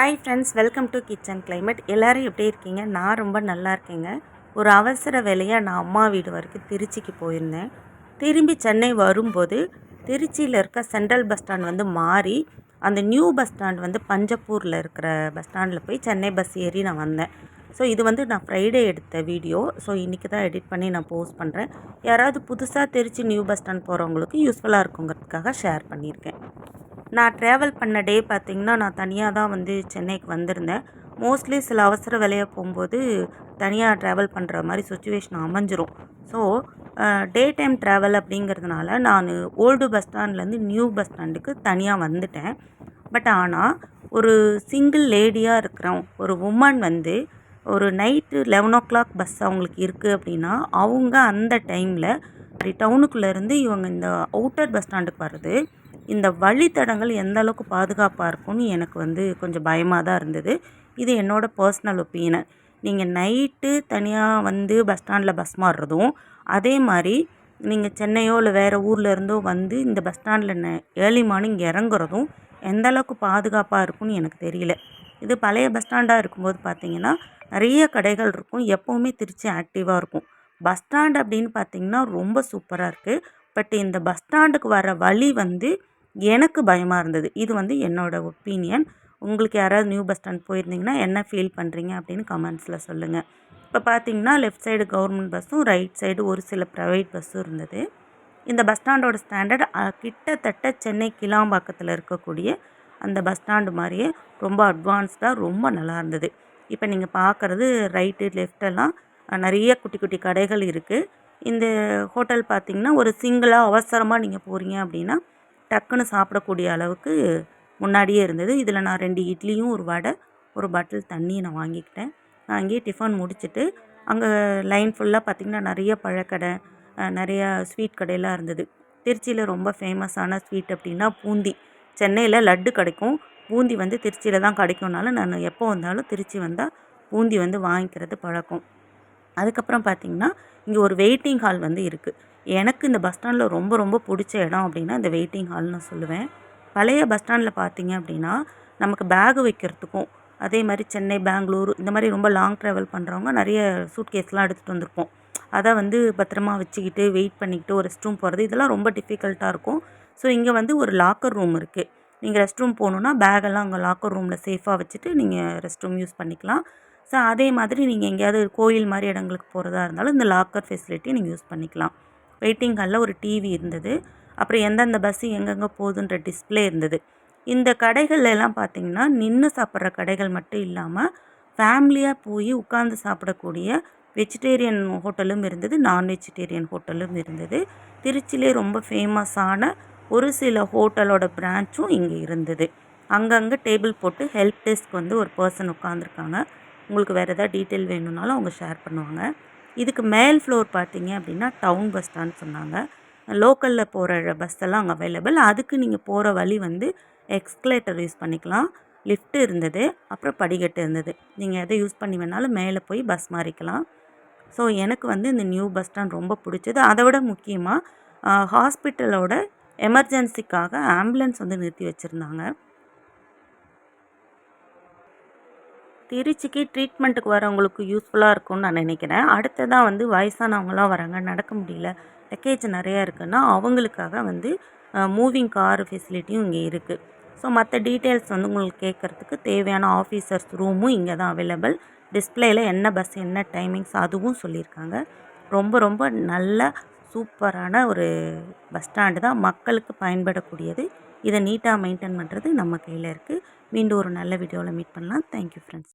Hi friends welcome to kitchen climate எல்லோரும் எப்படி இருக்கீங்க? நான் ரொம்ப நல்லா இருக்கேங்க. ஒரு அவசர வேலையாக நான் அம்மா வீடு வரைக்கும் திருச்சிக்கு போயிருந்தேன். திரும்பி சென்னை வரும்போது திருச்சியில் இருக்க சென்ட்ரல் பஸ் ஸ்டாண்ட் வந்து மாறி அந்த நியூ பஸ் ஸ்டாண்ட் வந்து பஞ்சப்பூரில் இருக்கிற பஸ் ஸ்டாண்டில் போய் சென்னை பஸ் ஏறி நான் வந்தேன். ஸோ இது வந்து நான் ஃப்ரைடே எடுத்த வீடியோ ஸோ இன்றைக்கி தான் எடிட் பண்ணி நான் போஸ்ட் பண்ணுறேன் யாராவது புதுசாக திருச்சி நியூ பஸ் ஸ்டாண்ட் போகிறவங்களுக்கு யூஸ்ஃபுல்லாக இருக்குங்கிறதுக்காக ஷேர் பண்ணியிருக்கேன். நான் ட்ராவல் பண்ண டே பார்த்திங்கன்னா நான் தனியாக தான் வந்து சென்னைக்கு வந்திருந்தேன். மோஸ்ட்லி சில அவசர வேலையாக போகும்போது தனியாக ட்ராவல் பண்ணுற மாதிரி சுச்சுவேஷன் அமைஞ்சிரும். ஸோ டே டைம் ட்ராவல் அப்படிங்கிறதுனால நான் ஓல்டு பஸ் ஸ்டாண்ட்லேருந்து நியூ பஸ் ஸ்டாண்டுக்கு தனியாக வந்துட்டேன். பட் ஆனால் ஒரு சிங்கிள் லேடியாக இருக்கிறோம் ஒரு உமன் வந்து ஒரு night eleven o'clock bus அவங்களுக்கு இருக்குது அப்படின்னா அவங்க அந்த டைமில் அப்படி டவுனுக்குள்ளேருந்து இவங்க இந்த அவுட்டர் பஸ் ஸ்டாண்டுக்கு வர்றது இந்த வழித்தடங்கள் எந்த அளவுக்கு பாதுகாப்பாக இருக்கும்னு எனக்கு வந்து கொஞ்சம் பயமாக தான் இருந்தது. இது என்னோடய பர்சனல் ஒப்பீனியன் நீங்கள் நைட்டு தனியாக வந்து பஸ் ஸ்டாண்டில் பஸ் மாறுறதும் அதே மாதிரி நீங்கள் சென்னையோ இல்லை வேறு ஊரில் இருந்தோ வந்து இந்த பஸ் ஸ்டாண்டில் ந ஏர்லி மார்னிங் இறங்குறதும் எந்த அளவுக்கு பாதுகாப்பாக இருக்கும்னு எனக்கு தெரியல. இது பழைய பஸ் ஸ்டாண்டாக இருக்கும்போது பார்த்திங்கன்னா நிறைய கடைகள் இருக்கும். எப்போவுமே திருச்சி ஆக்டிவாக இருக்கும். பஸ் ஸ்டாண்ட் அப்படின்னு பார்த்தீங்கன்னா ரொம்ப சூப்பராக இருக்குது பட் இந்த பஸ் ஸ்டாண்டுக்கு வர வழி வந்து எனக்கு பயமாக இருந்தது. இது வந்து என்னோடய ஒப்பீனியன் உங்களுக்கு யாராவது நியூ பஸ் ஸ்டாண்ட் போயிருந்தீங்கன்னா என்ன ஃபீல் பண்ணுறீங்க அப்படின்னு கமெண்ட்ஸில் சொல்லுங்கள் இப்போ பார்த்தீங்கன்னா லெஃப்ட் சைடு கவர்மெண்ட் பஸ்ஸும் ரைட் சைடு ஒரு சில ப்ரைவேட் பஸ்ஸும் இருந்தது. இந்த பஸ் ஸ்டாண்டோட ஸ்டாண்டர்ட் கிட்டத்தட்ட சென்னை கிளாம்பாக்கத்தில் இருக்கக்கூடிய அந்த பஸ் ஸ்டாண்டு மாதிரியே ரொம்ப அட்வான்ஸ்டாக ரொம்ப நல்லா இருந்தது. இப்போ நீங்கள் பார்க்குறது ரைட்டு லெஃப்டெல்லாம் நிறைய குட்டி குட்டி கடைகள் இருக்குது இந்த ஹோட்டல் பார்த்திங்கன்னா ஒரு சிங்கிளாக அவசரமாக நீங்கள் போகிறீங்க அப்படின்னா டக்குன்னு சாப்பிடக்கூடிய அளவுக்கு முன்னாடியே இருந்தது. இதில் நான் ரெண்டு இட்லியும் ஒரு வடை ஒரு பாட்டில் தண்ணியை நான் வாங்கிக்கிட்டேன். நான் அங்கேயே டிஃபன் முடிச்சுட்டு அங்கே லைன் ஃபுல்லாக பார்த்திங்கன்னா நிறைய பழக்கடை நிறையா ஸ்வீட் கடையெல்லாம் இருந்தது. திருச்சியில் ரொம்ப ஃபேமஸான ஸ்வீட் அப்படின்னா பூந்தி. சென்னையில் லட்டு கிடைக்கும். பூந்தி வந்து திருச்சியில் தான் கிடைக்கும்னால நான் எப்போ வந்தாலும் திருச்சி வந்தால் பூந்தி வந்து வாங்கிக்கிறது பழக்கம். அதுக்கப்புறம் பார்த்திங்கன்னா இங்கே ஒரு வெயிட்டிங் ஹால் வந்து இருக்குது எனக்கு இந்த பஸ் ஸ்டாண்டில் ரொம்ப ரொம்ப பிடிச்ச இடம் அப்படின்னா இந்த வெயிட்டிங் ஹால்னு சொல்லுவேன். பழைய பஸ் ஸ்டாண்டில் பார்த்தீங்க அப்படின்னா நமக்கு பேகு வைக்கிறதுக்கும் அதே மாதிரி சென்னை பெங்களூர் இந்த மாதிரி ரொம்ப லாங் ட்ராவல் பண்ணுறவங்க நிறைய சூட் கேஸ்லாம் எடுத்துகிட்டு வந்திருப்போம். அதை வந்து பத்திரமா வச்சுக்கிட்டு வெயிட் பண்ணிக்கிட்டு ஒரு ரெஸ்ட் ரூம் போகிறது இதெல்லாம் ரொம்ப டிஃபிகல்ட்டாக இருக்கும். ஸோ இங்கே வந்து ஒரு லாக்கர் ரூம் இருக்குது நீங்கள் ரெஸ்ட் ரூம் போகணுன்னா பேகெல்லாம் அங்கே லாக்கர் ரூமில் சேஃபாக வச்சுட்டு நீங்கள் ரெஸ்ட் ரூம் யூஸ் பண்ணிக்கலாம். ஸோ அதே மாதிரி நீங்கள் எங்கேயாவது கோயில் மாதிரி இடங்களுக்கு போகிறதா இருந்தாலும் இந்த லாக்கர் ஃபெசிலிட்டி நீங்கள் யூஸ் பண்ணிக்கலாம். வெயிட்டிங் ஹாலில் ஒரு டிவி இருந்தது. அப்புறம் எந்தெந்த பஸ்ஸு எங்கெங்கே போகுதுன்ற டிஸ்பிளே இருந்தது. இந்த கடைகள்லாம் பார்த்தீங்கன்னா பார்த்திங்கன்னா நின்று சாப்பிட்ற கடைகள் மட்டும் இல்லாமல் ஃபேமிலியாக போய் உட்காந்து சாப்பிடக்கூடிய வெஜிடேரியன் ஹோட்டலும் இருந்தது நான் வெஜிடேரியன் ஹோட்டலும் இருந்தது. திருச்சியிலே ரொம்ப ஃபேமஸான ஒரு சில ஹோட்டலோட பிரான்ச்சும் இங்கே இருந்தது. அங்கங்கே டேபிள் போட்டு ஹெல்ப் டெஸ்க் வந்து ஒரு பர்சன் உட்காந்துருக்காங்க உங்களுக்கு வேறு எதாவது டீட்டெயில் வேணும்னாலும் அவங்க ஷேர் பண்ணுவாங்க. இதுக்கு மேல் ஃப்ளோர் பார்த்தீங்க அப்படின்னா டவுன் பஸ் ஸ்டாண்ட் சொன்னாங்க. லோக்கலில் போகிற பஸ் எல்லாம் அங்கே அவைலபிள். அதுக்கு நீங்கள் போகிற வழி வந்து எக்ஸ்கலேட்டர் யூஸ் பண்ணிக்கலாம். லிஃப்ட்டு இருந்தது அப்புறம் படிக்கட்டு இருந்தது. நீங்கள் எதை யூஸ் பண்ணி வேணாலும் மேலே போய் பஸ் மாறிக்கலாம். ஸோ எனக்கு வந்து இந்த நியூ பஸ் ஸ்டாண்ட் ரொம்ப பிடிச்சது. அதை விட முக்கியமாக ஹாஸ்பிட்டலோட எமர்ஜென்சிக்காக ஆம்புலன்ஸ் வந்து நிறுத்தி வச்சுருந்தாங்க. திருச்சிக்கு ட்ரீட்மெண்ட்டுக்கு வரவங்களுக்கு யூஸ்ஃபுல்லாக இருக்கும்னு நான் நினைக்கிறேன். அடுத்ததாக வந்து வயசானவங்களாம் வராங்க. நடக்க முடியல. லக்கேஜ் நிறையா இருக்குன்னா அவங்களுக்காக வந்து மூவிங் கார் ஃபெசிலிட்டியும் இங்கே இருக்குது ஸோ மற்ற டீட்டெயில்ஸ் வந்து உங்களுக்கு கேட்குறதுக்கு தேவையான ஆஃபீஸர்ஸ் ரூமும் இங்கே தான் அவைலபிள் டிஸ்பிளேயில் என்ன பஸ் என்ன டைமிங்ஸ் அதுவும் சொல்லியிருக்காங்க. ரொம்ப ரொம்ப நல்ல சூப்பரான ஒரு பஸ் ஸ்டாண்டு தான் மக்களுக்கு பயன்படக்கூடியது. இதை நீட்டாக மெயின்டைன் பண்ணுறது நம்ம கையில் இருக்குது மீண்டும் ஒரு நல்ல வீடியோவில் மீட் பண்ணலாம். Thank you friends